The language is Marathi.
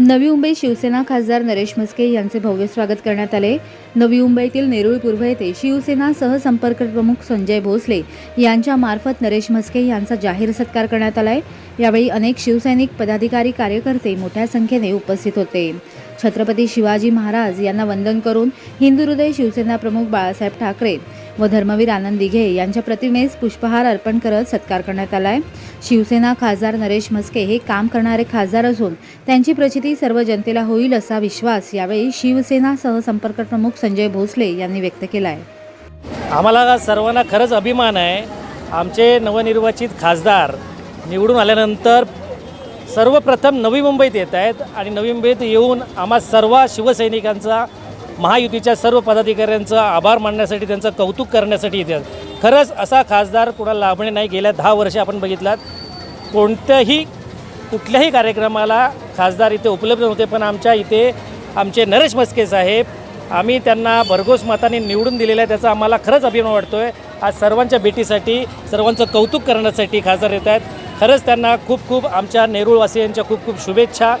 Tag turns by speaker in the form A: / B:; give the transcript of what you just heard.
A: नवी मुंबई शिवसेना खासदार नरेश म्हस्के यांचे भव्य स्वागत करण्यात आले. नवी मुंबईतील नेरुळ पूर्व येथे शिवसेना सहसंपर्क प्रमुख संजय भोसले यांच्या मार्फत नरेश म्हस्के यांचा जाहीर सत्कार करण्यात आलाय. यावेळी अनेक शिवसैनिक पदाधिकारी कार्यकर्ते मोठ्या संख्येने उपस्थित होते. छत्रपती शिवाजी महाराज यांना वंदन करून हिंदू हृदय शिवसेना प्रमुख बाळासाहेब ठाकरे व धर्मवीर आनंद दिघे यांच्या प्रतिमेस पुष्पहार अर्पण करत सत्कार करण्यात आलाय. शिवसेना खासदार नरेश म्हस्के हे काम करणारे खासदार असून त्यांची प्रचिती सर्व जनतेला होईल असा विश्वास यावेळी शिवसेना सहसंपर्क प्रमुख संजय भोसले यांनी व्यक्त केला आहे
B: आम्हाला सर्वांना खरंच अभिमान आहे. आमचे नवनिर्वाचित खासदार निवडून आल्यानंतर सर्वप्रथम नवी मुंबईत येत आहेत आणि नवी मुंबईत येऊन आम्हा सर्व शिवसैनिकांचा महायुतीच्या सर्व पदाधिकाऱ्यांचा आभार मानण्यासाठी त्यांचं कौतुक करण्यासाठी इथे खरंच असा खासदार कुणाला लाभणे नाही. गेल्या दहा वर्षे आपण बघितलात कोणत्याही कुठल्याही कार्यक्रमाला खासदार इथे उपलब्ध नव्हते. पण आमच्या इथे आमचे नरेश मस्के साहेब आम्ही त्यांना भरघोस मताने निवडून दिलेलं आहे. त्याचा आम्हाला खरंच अभिमान वाटतो आहे आज सर्वांच्या भेटीसाठी सर्वांचं कौतुक करण्यासाठी खासदार येत आहेत. खरंच त्यांना खूप खूप आमच्या नेरूळवासियांच्या खूप खूप शुभेच्छा.